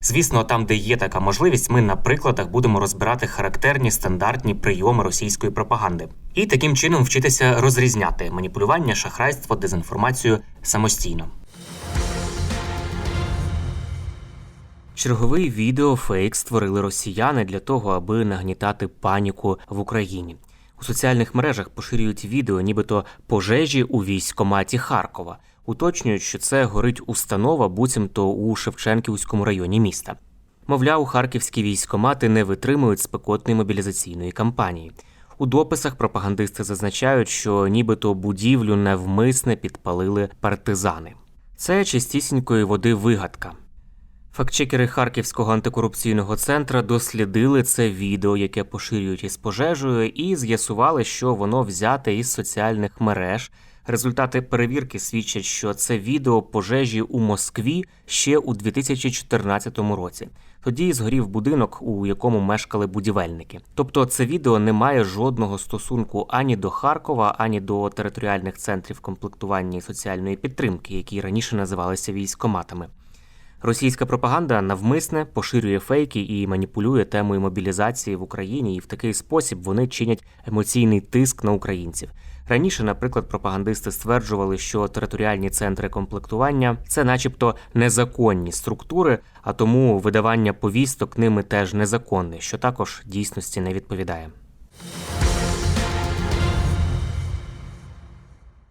Звісно, там, де є така можливість, ми на прикладах будемо розбирати характерні стандартні прийоми російської пропаганди і таким чином вчитися розрізняти маніпулювання, шахрайство, дезінформацію самостійно. Черговий відеофейк створили росіяни для того, аби нагнітати паніку в Україні. У соціальних мережах поширюють відео, нібито пожежі у військкоматі Харкова, уточнюють, що це горить установа, буцімто у Шевченківському районі міста. Мовляв, харківські військкомати не витримують спекотної мобілізаційної кампанії. У дописах пропагандисти зазначають, що нібито будівлю навмисне підпалили партизани. Це чистісінької води вигадка. Фактчекери Харківського антикорупційного центра дослідили це відео, яке поширюють із пожежею, і з'ясували, що воно взяте із соціальних мереж. Результати перевірки свідчать, що це відео пожежі у Москві ще у 2014 році. Тоді згорів будинок, у якому мешкали будівельники. Тобто, це відео не має жодного стосунку ані до Харкова, ані до територіальних центрів комплектування і соціальної підтримки, які раніше називалися військоматами. Російська пропаганда навмисне поширює фейки і маніпулює темою мобілізації в Україні, і в такий спосіб вони чинять емоційний тиск на українців. Раніше, наприклад, пропагандисти стверджували, що територіальні центри комплектування це, начебто, незаконні структури, а тому видавання повісток ними теж незаконне, що також дійсності не відповідає.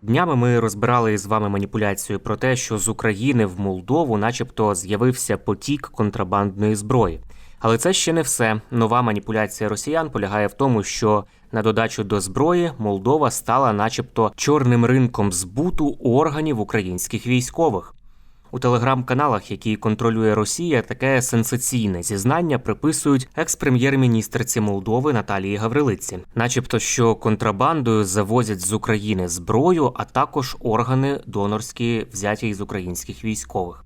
Днями ми розбирали з вами маніпуляцію про те, що з України в Молдову, начебто, з'явився потік контрабандної зброї. Але це ще не все. Нова маніпуляція росіян полягає в тому, що на додачу до зброї Молдова стала, начебто, чорним ринком збуту органів українських військових. У телеграм-каналах, які контролює Росія, таке сенсаційне зізнання приписують екс-прем'єр-міністрці Молдови Наталії Гаврилиці, начебто, що контрабандою завозять з України зброю, а також органи донорські взяті із українських військових.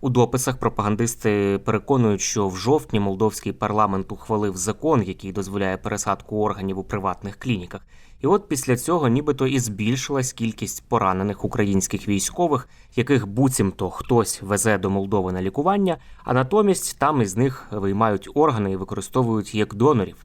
У дописах пропагандисти переконують, що в жовтні молдовський парламент ухвалив закон, який дозволяє пересадку органів у приватних клініках. І от після цього нібито і збільшилась кількість поранених українських військових, яких буцімто хтось везе до Молдови на лікування, а натомість там із них виймають органи і використовують як донорів.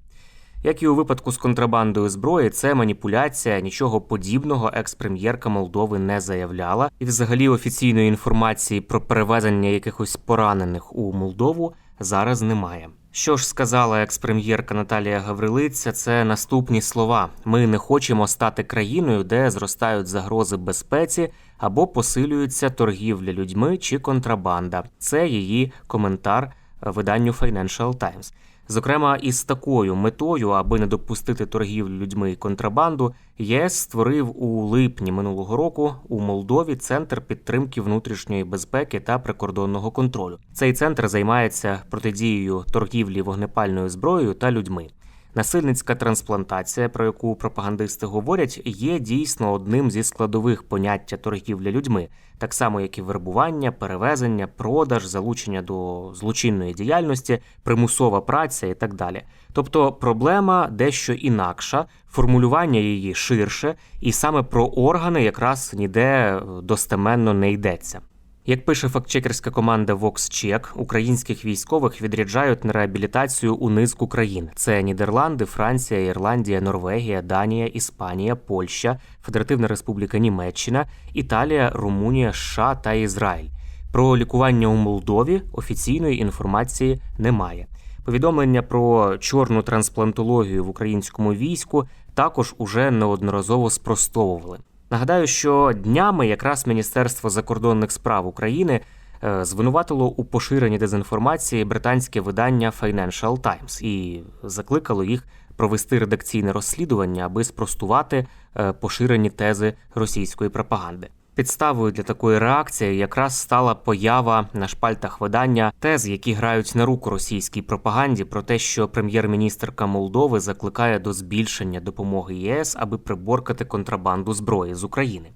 Як і у випадку з контрабандою зброї, це маніпуляція, нічого подібного екс-прем'єрка Молдови не заявляла, і взагалі офіційної інформації про перевезення якихось поранених у Молдову зараз немає. Що ж сказала екс-прем'єрка Наталія Гаврилиця, це наступні слова: ми не хочемо стати країною, де зростають загрози безпеці або посилюється торгівля людьми чи контрабанда. Це її коментар виданню Financial Times. Зокрема, із такою метою, аби не допустити торгівлю людьми і контрабанду, ЄС створив у липні минулого року у Молдові центр підтримки внутрішньої безпеки та прикордонного контролю. Цей центр займається протидією торгівлі вогнепальною зброєю та людьми. Насильницька трансплантація, про яку пропагандисти говорять, є дійсно одним зі складових поняття торгівля людьми, так само як і вербування, перевезення, продаж, залучення до злочинної діяльності, примусова праця і так далі. Тобто проблема дещо інакша, формулювання її ширше, і саме про органи якраз ніде достеменно не йдеться. Як пише фактчекерська команда VoxCheck, українських військових відряджають на реабілітацію у низку країн: це Нідерланди, Франція, Ірландія, Норвегія, Данія, Іспанія, Польща, Федеративна Республіка Німеччина, Італія, Румунія, США та Ізраїль. Про лікування у Молдові офіційної інформації немає. Повідомлення про чорну трансплантологію в українському війську також уже неодноразово спростовували. Нагадаю, що днями якраз Міністерство закордонних справ України е, звинуватило у поширенні дезінформації британське видання Financial Times і закликало їх провести редакційне розслідування, аби спростувати е, поширені тези російської пропаганди. Підставою для такої реакції якраз стала поява на шпальтах видання тез, які грають на руку російській пропаганді, про те, що прем'єр-міністрка Молдови закликає до збільшення допомоги ЄС, аби приборкати контрабанду зброї з України.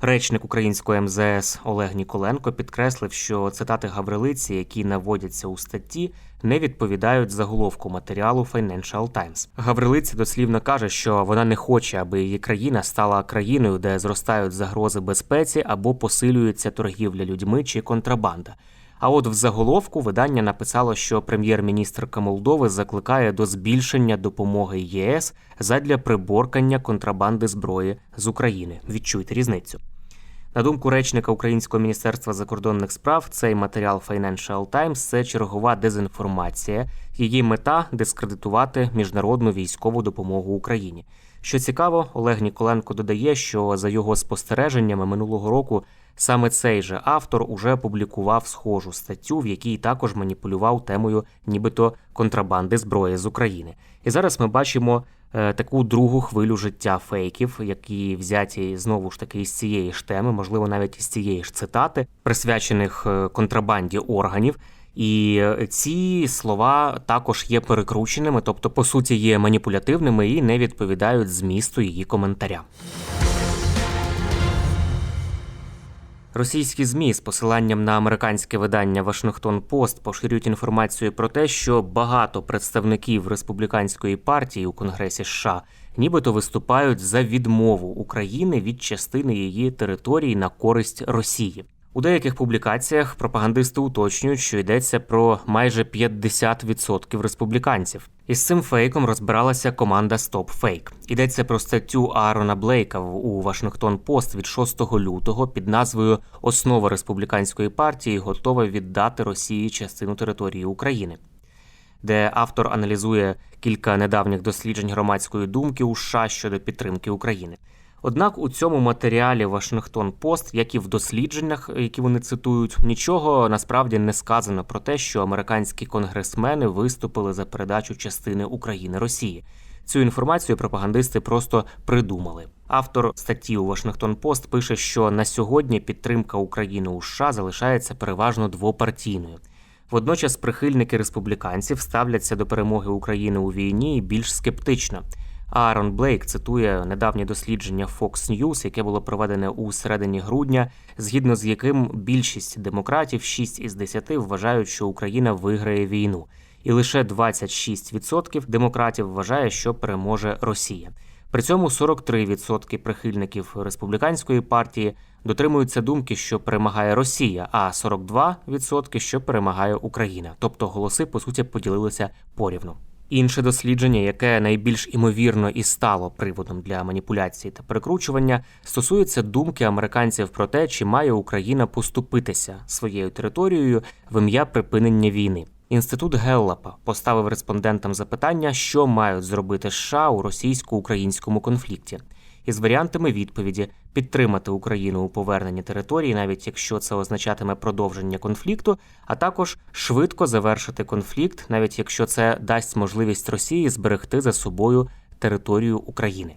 Речник української МЗС Олег Ніколенко підкреслив, що цитати Гаврилиці, які наводяться у статті, не відповідають заголовку матеріалу Financial Times. Гаврилиці дослівно каже, що вона не хоче, аби її країна стала країною, де зростають загрози безпеці або посилюється торгівля людьми чи контрабанда. А от в заголовку видання написало, що прем'єр-міністрка Молдови закликає до збільшення допомоги ЄС задля приборкання контрабанди зброї з України. Відчуйте різницю. На думку речника Українського міністерства закордонних справ, цей матеріал Financial Times – це чергова дезінформація. Її мета дискредитувати міжнародну військову допомогу Україні. Що цікаво, Олег Ніколенко додає, що за його спостереженнями минулого року саме цей же автор уже публікував схожу статтю, в якій також маніпулював темою, нібито контрабанди зброї з України. І зараз ми бачимо е, таку другу хвилю життя фейків, які взяті знову ж таки із цієї ж теми, можливо, навіть із цієї ж цитати, присвячених е, контрабанді органів. І ці слова також є перекрученими, тобто, по суті, є маніпулятивними і не відповідають змісту її коментаря. Російські змі з посиланням на американське видання Вашингтон Пост поширюють інформацію про те, що багато представників республіканської партії у Конгресі США нібито виступають за відмову України від частини її території на користь Росії. У деяких публікаціях пропагандисти уточнюють, що йдеться про майже 50% республіканців. Із цим фейком розбиралася команда Stop Fake. Йдеться про статтю Аарона Блейка у Вашингтон Пост від 6 лютого під назвою Основа республіканської партії готова віддати Росії частину території України. Де автор аналізує кілька недавніх досліджень громадської думки у США щодо підтримки України. Однак у цьому матеріалі Вашингтон Пост, як і в дослідженнях, які вони цитують, нічого насправді не сказано про те, що американські конгресмени виступили за передачу частини України Росії. Цю інформацію пропагандисти просто придумали. Автор статті у Вашингтон Пост пише, що на сьогодні підтримка України у США залишається переважно двопартійною. Водночас прихильники республіканців ставляться до перемоги України у війні більш скептично. Аарон Блейк цитує недавнє дослідження Fox News, яке було проведене у середині грудня, згідно з яким більшість демократів, 6 із 10, вважають, що Україна виграє війну, і лише 26% демократів вважає, що переможе Росія. При цьому 43% прихильників республіканської партії дотримуються думки, що перемагає Росія, а 42% що перемагає Україна. Тобто голоси по суті поділилися порівну. Інше дослідження, яке найбільш імовірно і стало приводом для маніпуляції та перекручування, стосується думки американців про те, чи має Україна поступитися своєю територією в ім'я припинення війни. Інститут Геллапа поставив респондентам запитання, що мають зробити США у російсько-українському конфлікті із варіантами відповіді підтримати Україну у поверненні території, навіть якщо це означатиме продовження конфлікту, а також швидко завершити конфлікт, навіть якщо це дасть можливість Росії зберегти за собою територію України.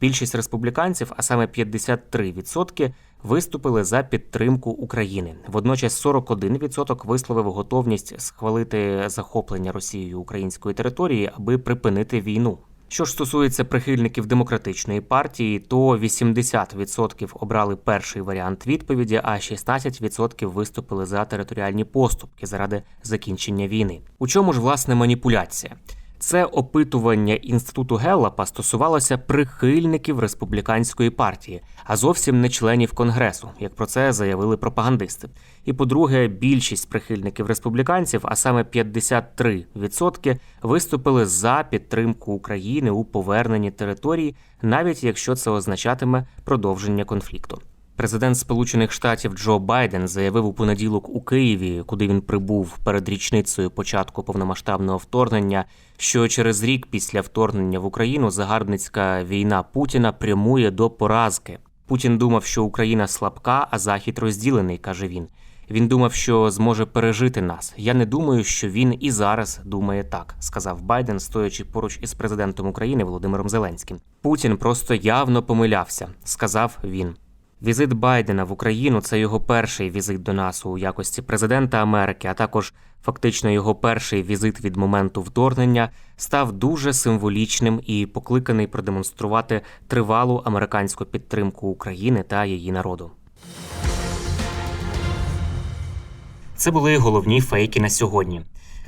Більшість республіканців, а саме 53%, виступили за підтримку України. Водночас 41% висловив готовність схвалити захоплення Росією української території, аби припинити війну. Що ж стосується прихильників демократичної партії, то 80% обрали перший варіант відповіді, а 16% виступили за територіальні поступки заради закінчення війни. У чому ж власне маніпуляція? Це опитування інституту Геллапа стосувалося прихильників республіканської партії, а зовсім не членів конгресу, як про це заявили пропагандисти. І по-друге, більшість прихильників республіканців, а саме 53%, виступили за підтримку України у поверненні території, навіть якщо це означатиме продовження конфлікту. Президент Сполучених Штатів Джо Байден заявив у понеділок у Києві, куди він прибув перед річницею початку повномасштабного вторгнення, що через рік після вторгнення в Україну загарбницька війна Путіна прямує до поразки. Путін думав, що Україна слабка, а Захід розділений, каже він. Він думав, що зможе пережити нас. Я не думаю, що він і зараз думає так, сказав Байден, стоячи поруч із президентом України Володимиром Зеленським. Путін просто явно помилявся, сказав він. Візит Байдена в Україну це його перший візит до нас у якості президента Америки, а також фактично його перший візит від моменту вторгнення став дуже символічним і покликаний продемонструвати тривалу американську підтримку України та її народу. Це були головні фейки на сьогодні.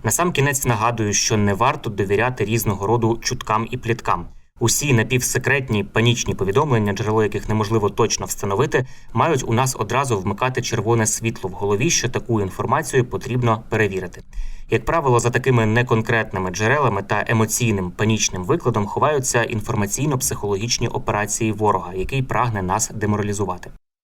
Насамкінець нагадую, що не варто довіряти різного роду чуткам і пліткам. Усі напівсекретні панічні повідомлення, джерело яких неможливо точно встановити, мають у нас одразу вмикати червоне світло в голові, що таку інформацію потрібно перевірити. Як правило, за такими неконкретними джерелами та емоційним панічним викладом ховаються інформаційно-психологічні операції ворога, який прагне нас деморалізувати.